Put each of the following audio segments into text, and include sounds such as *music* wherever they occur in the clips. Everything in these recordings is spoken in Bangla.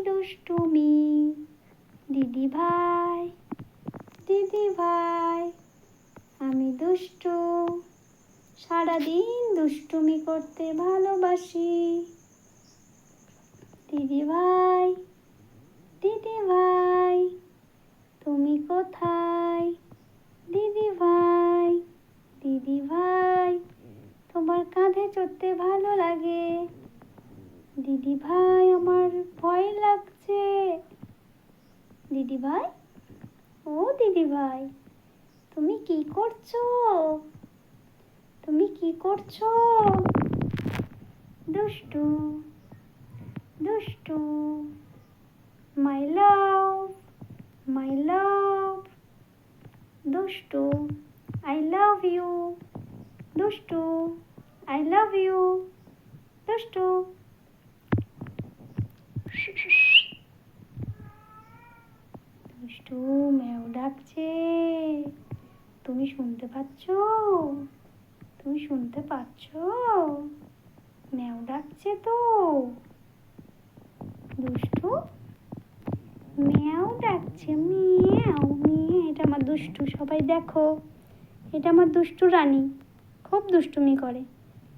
দুষ্টুমি। দিদি ভাই দিদি ভাই আমি দুষ্টু। সারাদিন দুষ্টুমি করতে ভালোবাসি। দিদি ভাই দিদি ভাই তুমি কোথায়? দিদি ভাই দিদি ভাই তোমার কাঁধে চড়তে ভালো লাগে। দিদি ভাই, আমার ভয় লাগছে। দিদি ভাই? ও দিদি ভাই, তুমি কি করছ? তুমি কি করছ? দুষ্টু দুষ্টু মাই love my love Dushtu I love you Dushtu I love you Dushtu Dushtu ম্যাও ডাকছে। তুমি শুনতে পাচ্ছ? তুমি শুনতে পাচ্ছ? ম্যাও ডাকছে তো। দুষ্টু? ম্যাও ডাকছে, মিয়াও মিয়া এটা আমার দুষ্টু, সবাই দেখো। এটা আমার দুষ্টু রানী। খুব দুষ্টুমি করে।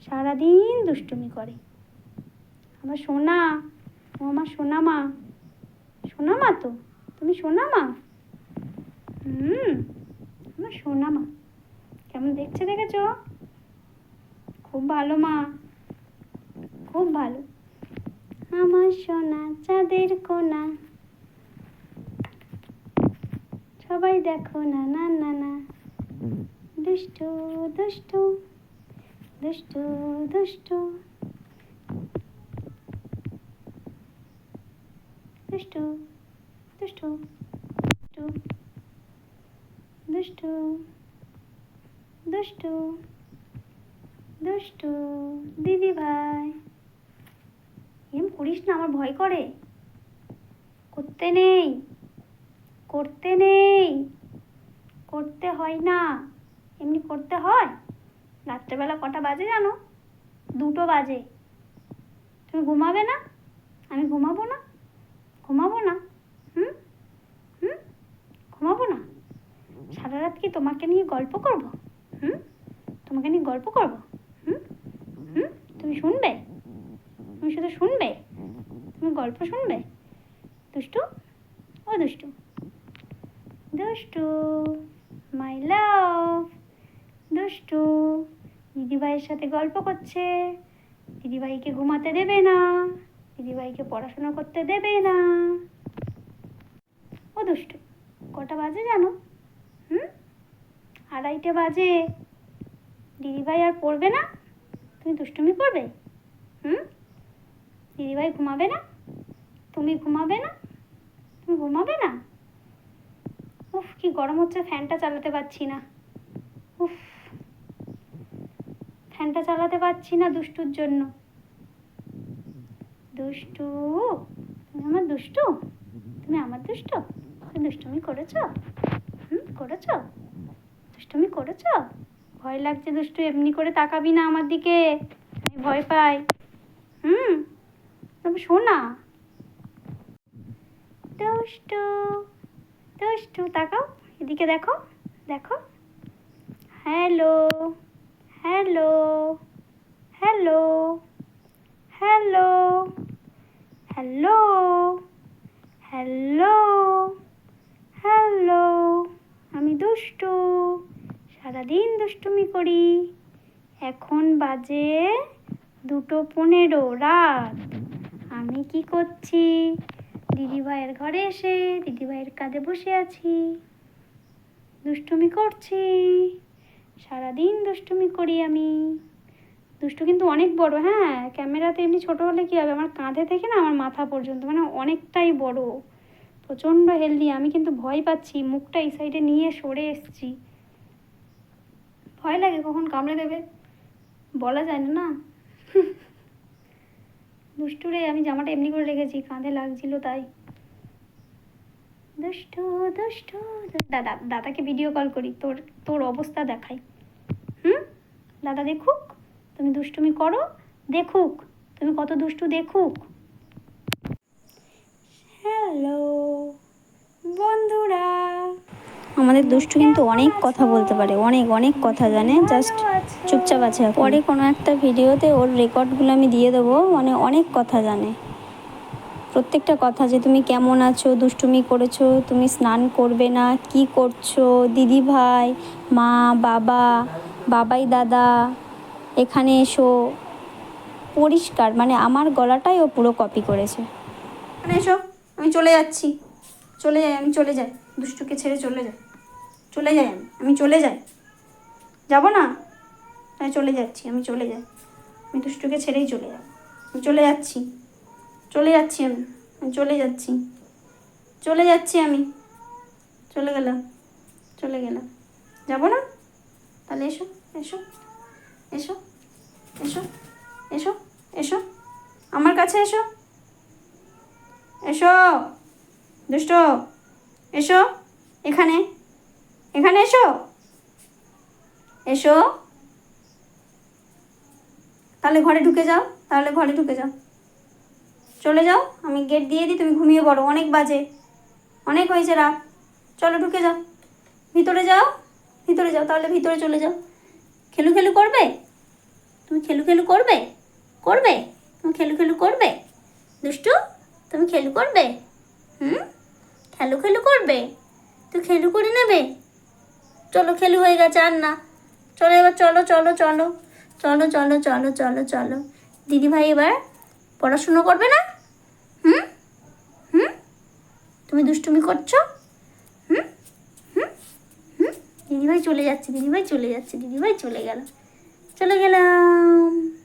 সারাদিন দুষ্টুমি করে। আমার সোনা, ও আমার সোনা মা সোনা মা তো? তুমি সোনা মা? হুম, আমার সোনা মা। কেমন দেখছে দেখেছ? খুব ভালো মা। খুব ভালো। আমার সোনা চাঁদের কোনা। সবাই দেখো না না না না। দুষ্টু দুষ্টু দুষ্টু দুষ্টু। দুষ্টু। দুষ্টু দুষ্টু দুষ্টু দুষ্টু দিদি ভাই। এম করিস না, আমার ভয় করে। করতে নেই করতে নেই, করতে হয় না। এমনি করতে হয়? রাত্রেবেলা কটা বাজে জানো? দুটো বাজে। তুমি ঘুমাবে না? আমি ঘুমাবো না? ঘুমাবো না? ঘুমাবো না? সারা রাত কি তোমাকে নিয়ে গল্প করব? হুম? তোমাকে নিয়ে গল্প করব? হুম? হুম? তুমি শুনবে? তুমি শুধু শুনবে? তুমি গল্প শুনবে? দুষ্টু? ও দুষ্টু। দুষ্টু মাই লাভ দুষ্টু, দিদিভাইয়ের সাথে গল্প করছে। দিদিভাইকে ঘুমাতে দেবে না। দিদিভাইকে পড়াশোনা করতে দেবে না। ও দুষ্টু। কটা বাজে জানো? হুম? আড়াইটে বাজে। দিদিভাই আর পড়বে না? তুমি দুষ্টুমি করবে? হুম? দিদিভাই ঘুমাবে না? তুমি ঘুমাবে না? তুমি ঘুমাবে না? উফ, কি গরম হচ্ছে, ফ্যানটা চালাতে পারছি না। উফ, ফ্যানটা চালাতে পারছি না দুষ্টুর জন্য। দুষ্টু? তুমি আমার দুষ্টু? তুমি আমার দুষ্টু? তুমি দুষ্টুমি করেছ? হুম, করেছ? দুষ্টুমি করেছ? ভয় লাগছে দুষ্টু, এমনি করে তাকাবি না আমার দিকে। আমি ভয় পাই। হুম, তবে শোনা। দুষ্টু দুষ্টু, তাকাও, এদিকে দেখো দেখো। Hello hello hello hello hello hello. Hello, আমি দুষ্টু। সারাদিন দুষ্টুমি করি। এখন বাজে দুটো পনেরো রাত। আমি কি করছি? দিদিভাইয়ের ঘরে এসে দিদিভাইয়ের কাঁধে বসে আছি। দুষ্টুমি করছি। সারাদিন দুষ্টুমি করি আমি। দুষ্টু কিন্তু অনেক বড় হ্যাঁ? ক্যামেরাতে এমনি ছোট হলে কী হবে? আমার কাঁধে থেকে না আমার মাথা পর্যন্ত মানে অনেকটাই বড়। প্রচণ্ড হেলদি আমি কিন্তু ভয় পাচ্ছি, মুখটা এই সাইডে নিয়ে সরে এসছি। ভয় লাগে, কখন কামড়ে দেবে? বলা যায় না না? *laughs* দুষ্টুরে, আমি জামাটা এমনি করে রেখেছি, কাঁধে লাগছিল তাই। দুষ্টু দুষ্টু দাদা দাদাকে ভিডিও কল করি, তোর তোর অবস্থা দেখাই। হুম? দাদা দেখুক, তুমি দুষ্টুমি করো, দেখুক, তুমি কত দুষ্টু দেখুক। আমাদের দুষ্টু কিন্তু অনেক কথা বলতে পারে অনেক অনেক কথা জানে। জাস্ট চুপচাপ আছে। পরে কোনো একটা ভিডিওতে ওর রেকর্ডগুলো আমি দিয়ে দেবো মানে অনেক কথা জানে। প্রত্যেকটা কথা যে তুমি কেমন আছো দুষ্টুমি করেছ তুমি স্নান করবে না কি করছ দিদি ভাই মা বাবা বাবাই দাদা এখানে এসো। পরিষ্কার মানে আমার গলাটাই ও পুরো কপি করেছে। এসো আমি চলে যাচ্ছি। চলে যাই, আমি চলে যাই। দুষ্টুকে ছেড়ে চলে যাই। চলে যাই আমি। আমি চলে যাই। যাব না? তাই চলে যাচ্ছি, আমি চলে যাই। আমি দুষ্টুকে ছেড়েই চলে যাব। আমি চলে যাচ্ছি। চলে যাচ্ছি আমি। আমি চলে যাচ্ছি। চলে যাচ্ছি আমি। চলে গেলাম। চলে গেলাম। যাব না? তাহলে এসো এসো এসো এসো এসো এসো। আমার কাছে এসো। এসো। দুষ্ট, এসো, এখানে এখানে এসো। এসো। তাহলে ঘরে ঢুকে যাও, তাহলে ঘরে ঢুকে যাও। চলে যাও, আমি গেট দিয়ে দিই, তুমি ঘুমিয়ে পড়ো, অনেক বাজে। অনেক হয়েছে রাত। চলো ঢুকে যাও। ভিতরে যাও ভিতরে যাও, তাহলে ভিতরে চলে যাও। খেলু খেলু করবে? তুমি খেলু খেলু করবে? করবে? তুমি খেলু খেলু করবে? দুষ্টু, তুমি খেলু করবে? হুম? খেলু খেলু করবে? তুই খেলু করে নেবে? চলো খেলু হয়ে গেছে, আর না। চলো এবার চলো চলো চলো। চলো চলো চলো চলো চলো। দিদিভাই এবার পড়াশুনো করবে না? হুম? হুম? তুমি দুষ্টুমি করছ? হুম? হুম? হুম? দিদিভাই চলে যাচ্ছে, দিদিভাই চলে যাচ্ছে, দিদিভাই চলে গেল। চলে গেলাম।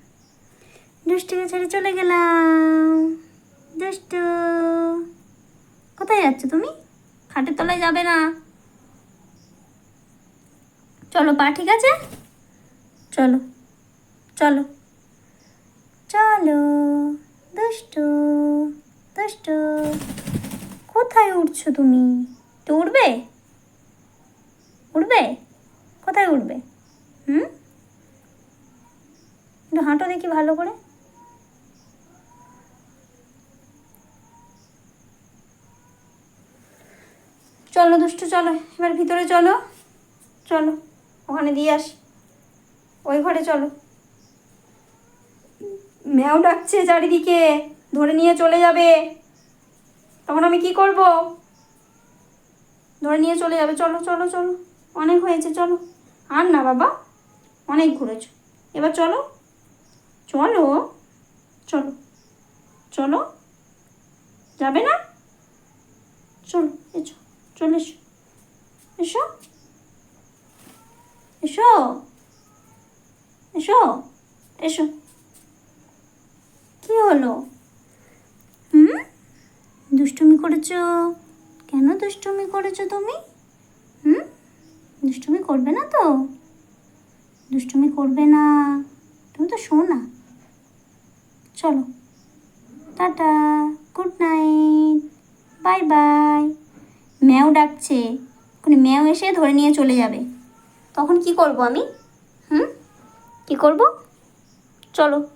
দুষ্টুকে ছেড়ে চলে গেলাম। দুষ্টু। কোথায় যাচ্ছ তুমি? খাটের তলায় যাবে না। চলো, পা ঠিক আছে? চলো চলো। চলো, দুষ্টু দুষ্টু। কোথায় উঠছো তুমি? তো উঠবে উঠবে কোথায় উঠবে হুম? একটু হাঁটো দেখি ভালো করে। চলো দুষ্টু, চলো, এবার ভিতরে চলো। চলো, ওখানে দিয়ে আসি। ওই ঘরে চলো। ম্যাও ডাকছে চারিদিকে, ধরে নিয়ে চলে যাবে। তখন আমি কি করব? ধরে নিয়ে চলে যাবে। চলো চলো চলো, অনেক হয়েছে, চলো। আর না বাবা, অনেক ঘুরেছ। এবার চলো চলো চলো চলো, যাবে না? চলো, এসো। চলে এসো। এসো। এসো। এসো। এসো। কি হলো? হুম? দুষ্টুমি করেছ? কেন দুষ্টুমি করেছ তুমি? হুম? দুষ্টুমি করবে না তো? দুষ্টুমি করবে না। তুমি তো শো না চলো। Tata. Good night. Bye bye. ম্যাও ডাকছে। কোনো ম্যাও এসে ধরে নিয়ে চলে যাবে। তখন কি করব আমি? হুম? কি করব? চলো।